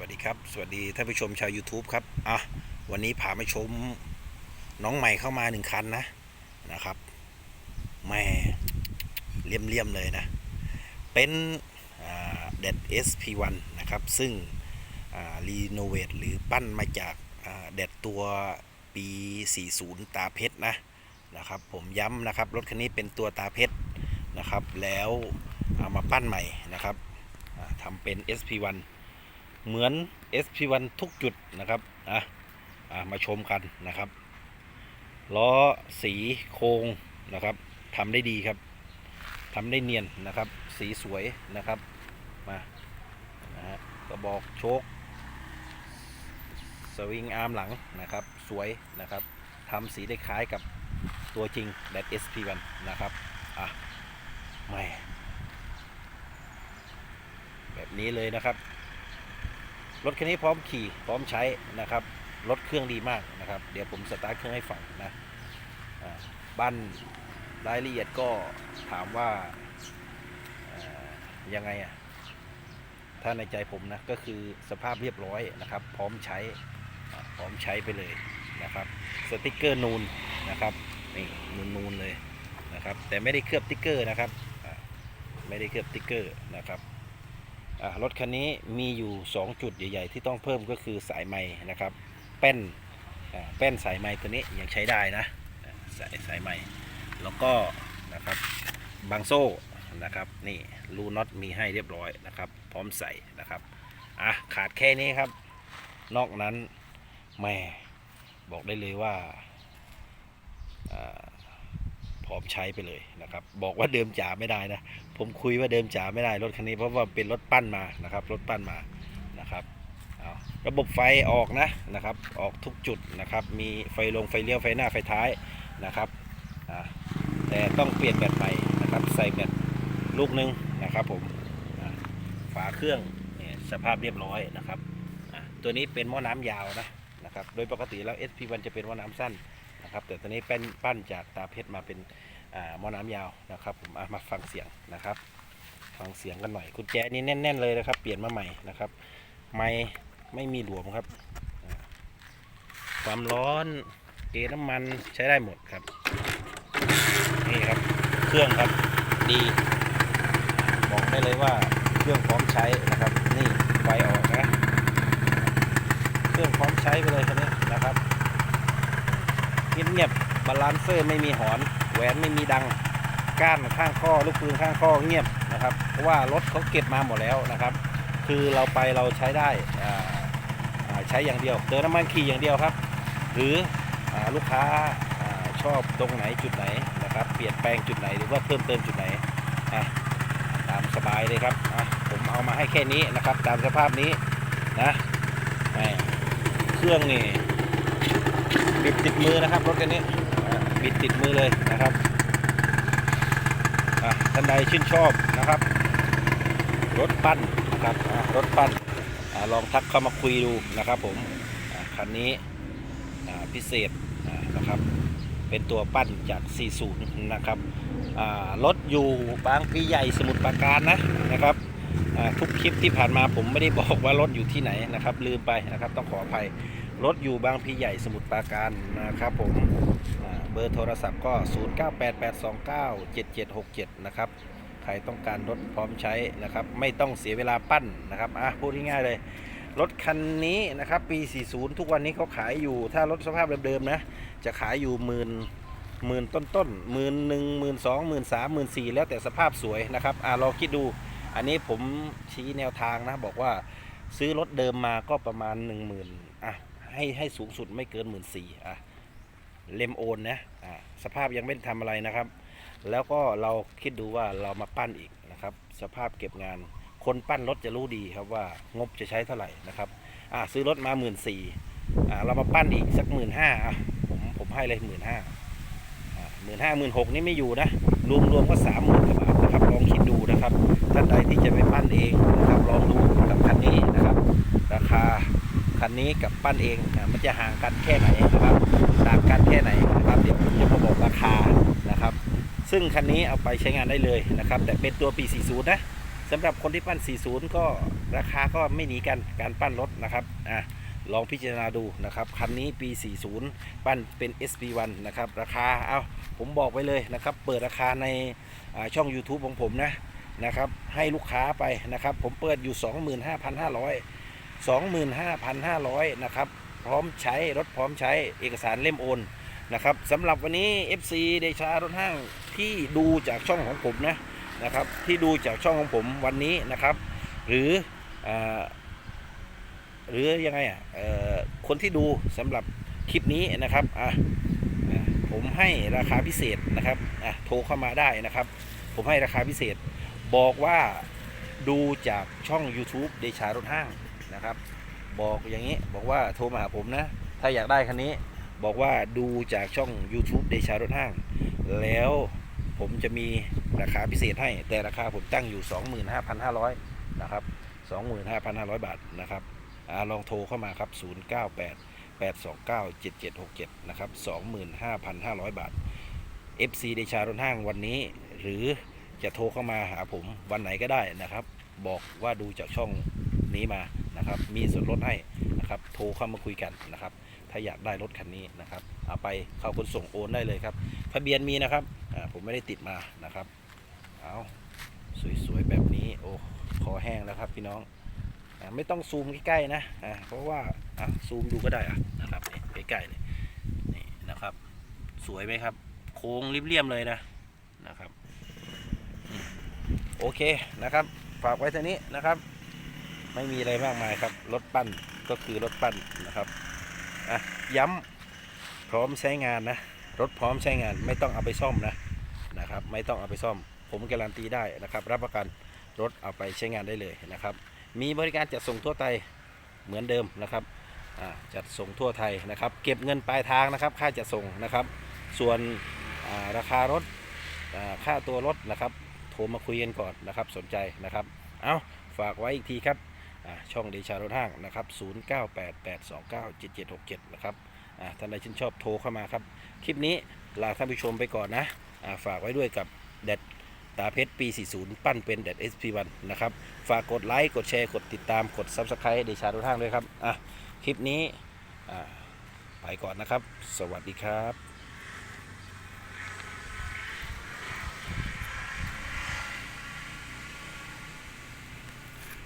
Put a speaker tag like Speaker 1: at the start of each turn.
Speaker 1: วัสดีครับ สวัสดีท่านผู้ชมชาว YouTube ครับ อะ วันนี้พามาชมน้องใหม่เข้ามาหนึ่งคันนะ นะครับแม่เลี่ยมๆเลยนะ เป็นเด็ด SP1 นะครับ ซึ่งรีโนเวทหรือปั้นมาจากเด็ดตัวปี 40 ตาเพชรนะ นะครับ ผมย้ำนะครับ รถคันนี้เป็นตัวตาเพชรนะครับ แล้วเอามาปั้นใหม่นะครับทำเป็น SP1 เหมือน SP1 ทุกจุดนะครับอะอะมาชมกันนะครับล้อสีโครงนะครับทำได้ดีครับทำได้เนียนนะครับ สีสวยนะครับมานะฮะกระบอกโชคสวิงอาร์มหลังนะครับ สวยนะครับทำสีได้คล้ายกับตัวจริงแดด SP1 นะครับอะไม่แบบนี้เลยนะครับ รถคันนี้พร้อมขี่พร้อมใช้นะครับ รถเครื่องดีมากนะครับ เดี๋ยวผมสตาร์ทเครื่องให้ฟังนะบ้านรายละเอียดก็ถามว่ายังไงอะถ้าในใจผมนะก็คือสภาพเรียบร้อยนะครับ พร้อมใช้พร้อมใช้ไปเลยนะครับสติกเกอร์นูนนะครับนี่นูนนูนๆเลยนะครับ แต่ไม่ได้เคลือบติ๊กเกอร์นะครับไม่ได้เคลือบติ๊กเกอร์นะครับ รถคันนี้มีอยู่ 2 จุดใหญ่ ๆ ที่ต้องเพิ่มก็คือสายไม้นะครับ แป้นอ่าแป้นสายไม้ตัวนี้ยังใช้ได้นะสายสายไม้แล้วก็นะครับบางโซ่นะครับนี่รูน็อตมีให้เรียบร้อยนะครับ พร้อมใส่นะครับอะขาดแค่นี้ครับ นอกนั้นแม่บอกได้เลยว่า พร้อมใช้ไปเลยนะครับ บอกว่าเดิมจ๋าไม่ได้นะ ผมคุยว่าเดิมจ๋าไม่ได้รถคันนี้เพราะว่าเป็นรถปั้นมานะครับ รถปั้นมานะครับระบบไฟออกนะนะครับ ออกทุกจุดนะครับ มีไฟลงไฟเลี้ยวไฟหน้าไฟท้ายนะครับแต่ต้องเปลี่ยนแบตใหม่นะครับ ใส่แบตลูกหนึงนะครับผมฝาเครื่องเนี่ยสภาพเรียบร้อยนะครับตัวนี้เป็นหม้อน้ำยาวนะนะครับ โดยปกติแล้ว SP1 จะเป็นหม้อน้ำสั้น นะครับ แต่ตัวนี้เป็นปั้นจากตาเพชรมาเป็นหม้อน้ำยาวนะครับ ผมมาฟังเสียงนะครับฟังเสียงกันหน่อยกุญแจนี่แน่น ๆ เลยนะครับ เปลี่ยนมาใหม่นะครับ ไม่ไม่มีหลวมครับ ความร้อนเกน้ำมันใช้ได้หมดครับ นี่ครับ เครื่องครับดีบอกได้เลยว่าเครื่องพร้อมใช้นะครับ นี่ไฟออกนะ เครื่องพร้อมใช้ไปเลยคันนี้นะครับ เงียบๆบาลานเซอร์ไม่มีหอนแหวนไม่มีดังก้านข้างข้อลูกปืนข้างข้อเงียบนะครับ เพราะว่ารถเขาเก็บมาหมดแล้วนะครับ คือเราไปเราใช้ได้ใช้อย่างเดียวเติมน้ำมันขี่อย่างเดียวครับ หรืออลูกค้าอชอบตรงไหนจุดไหนนะครับ เปลี่ยนแปลงจุดไหนหรือว่าเพิ่มเติมจุดไหนตามสบายเลยครับผมเอามาให้แค่นี้นะครับ ตามสภาพนี้นะเครื่องนี่ บิดติดมือนะครับรถคันนี้บิดติดมือเลยนะครับอะท่านใดชื่นชอบนะครับ รถปั้นนะครับรถปั้นอลองทักเข้ามาคุยดูนะครับผมอะคันนี้พิเศษนะครับเป็นตัวปั้นจาก 40 นะครับอ่ารถอยู่บางพีใหญ่สมุทรปราการนะนะครับทุกคลิปที่ผ่านมาผมไม่ได้บอกว่ารถอยู่ที่ไหนนะครับลืมไปนะครับต้องขออภัย รถอยู่บางพีใหญ่สมุทรปราการนะครับผมเบอร์โทรศัพท์ก็ 0988297767 นะครับ ใครต้องการรถพร้อมใช้นะครับ ไม่ต้องเสียเวลาปั้นนะครับอะพูดง่ายๆเลย รถคันนี้นะครับปี 40 ทุกวันนี้เขาขายอยู่ ถ้ารถสภาพเดิมๆนะ จะขายอยู่หมื่นหมื่นต้นๆหมื่นหนึ่งหมื่นสองหมื่นสามหมื่นสี่แล้วแต่สภาพสวยนะครับอะลองคิดดู อันนี้ผมชี้แนวทางนะบอกว่าซื้อรถเดิมมาก็ประมาณ 1 0,000อะ ให้ให้สูงสุดไม่เกินหมื่นสี่อะเลมโอนนะอ่าสภาพยังไม่ได้ทำอะไรนะครับ แล้วก็เราคิดดูว่าเรามาปั้นอีกนะครับ สภาพเก็บงาน คนปั้นรถจะรู้ดีครับว่างบจะใช้เท่าไหร่นะครับอ่าซื้อรถมาหมื่นสี่อ่าเรามาปั้นอีกสักหมื่นห้าอะผมผมให้เลยหมื่นห้าหมื่นห้าหมื่นหกนี่ไม่อยู่นะ รวมรวมก็สามหมื่นกว่าบาทนะครับลองคิดดูนะครับท่านใดที่จะไปปั้นเองนะครับลองดูกับคันนี้นะครับ ราคา คันนี้กับปั้นเองอะมันจะห่างกันแค่ไหนนะครับต่างกันแค่ไหนนะครับเดี๋ยวผมจะมาบอกราคานะครับ ซึ่งคันนี้เอาไปใช้งานได้เลยนะครับ แต่เป็นตัวปี 40 นะสำหรับคนที่ปั้น 40 ก็ราคาก็ไม่หนีกันการปั้นรถนะครับอะลองพิจารณาดูนะครับคันนี้ปี 40 ปั้นเป็น SP1 นะครับราคาเอาผมบอกไว้เลยนะครับ เปิดราคาในช่อง YouTube ของผมนะนะครับให้ลูกค้าไปนะครับ ผมเปิดอยู่ 25,500 25,500นะครับพร้อมใช้รถพร้อมใช้เอกสารเล่มโอนนะครับสำหรับวันนี้ FC เดชารถห้างที่ดูจากช่องของผมนะนะครับที่ดูจากช่องของผมวันนี้นะครับ หรืออหรือยังไงอะเออคนที่ดูสำหรับคลิปนี้นะครับอะอะผมให้ราคาพิเศษนะครับอะโทรเข้ามาได้นะครับ ผมให้ราคาพิเศษ บอกว่าดูจากช่อง YouTube เดชารถห้าง นะครับ บอกอย่างนี้บอกว่าโทรมาหาผมนะ ถ้าอยากได้คันนี้บอกว่าดูจากช่อง YouTube เดชารถห้าง แล้วผมจะมีราคาพิเศษให้ แต่ราคาผมตั้งอยู่ 25,500 นะครับ 25,500 บาทนะครับอลองโทรเข้ามาครับ 098 829 7767 นะครับ 25,500 บาท FC เดชารถห้างวันนี้ หรือจะโทรเข้ามาหาผมวันไหนก็ได้นะครับ บอกว่าดูจากช่องนี้มา นะครับ มีส่วนลดให้นะครับ โทรเข้ามาคุยกันนะครับ ถ้าอยากได้รถคันนี้นะครับ เอาไปเข้าขนส่งโอนได้เลยครับ ทะเบียนมีนะครับ ผมไม่ได้ติดมานะครับ เอาสวยๆแบบนี้ โอ้ คอแห้งแล้วครับพี่น้องอไม่ต้องซูมใกล้ๆนะอ่าเพราะว่าซูมดูก็ได้อะนะครับนี่ใกล้ๆเลยนี่นะครับ สวยไหมครับ โค้งริบเรียมเลยนะนะครับ โอเคนะครับ ฝากไว้เท่านี้นะครับ ไม่มีอะไรมากมายครับ รถปั้นก็คือรถปั้นนะครับอะย้ำพร้อมใช้งานนะ รถพร้อมใช้งานไม่ต้องเอาไปซ่อมนะนะครับ ไม่ต้องเอาไปซ่อม ผมการันตีได้นะครับ รับประกันรถเอาไปใช้งานได้เลยนะครับ มีบริการจัดส่งทั่วไทยเหมือนเดิมนะครับอ่าจัดส่งทั่วไทยนะครับ เก็บเงินปลายทางนะครับ ค่าจัดส่งนะครับ ส่วนราคารถค่าตัวรถนะครับ โทรมาคุยกันก่อนนะครับ สนใจนะครับ เอาฝากไว้อีกทีครับ ช่องเดชารถห้างนะครับ0988297767 นะครับอ่าท่านใดชื่นชอบโทรเข้ามาครับ คลิปนี้ลาท่านผู้ชมไปก่อนนะฝากไว้ด้วยกับเด็ดตาเพชรปี 40 ปั้นเป็นเด็ด SP1 นะครับ ฝากกดไลค์ กดแชร์ กดติดตาม กด Subscribe เดชาทุกท่างด้วยครับ อะ คลิปนี้ไปก่อนนะครับ สวัสดีครับ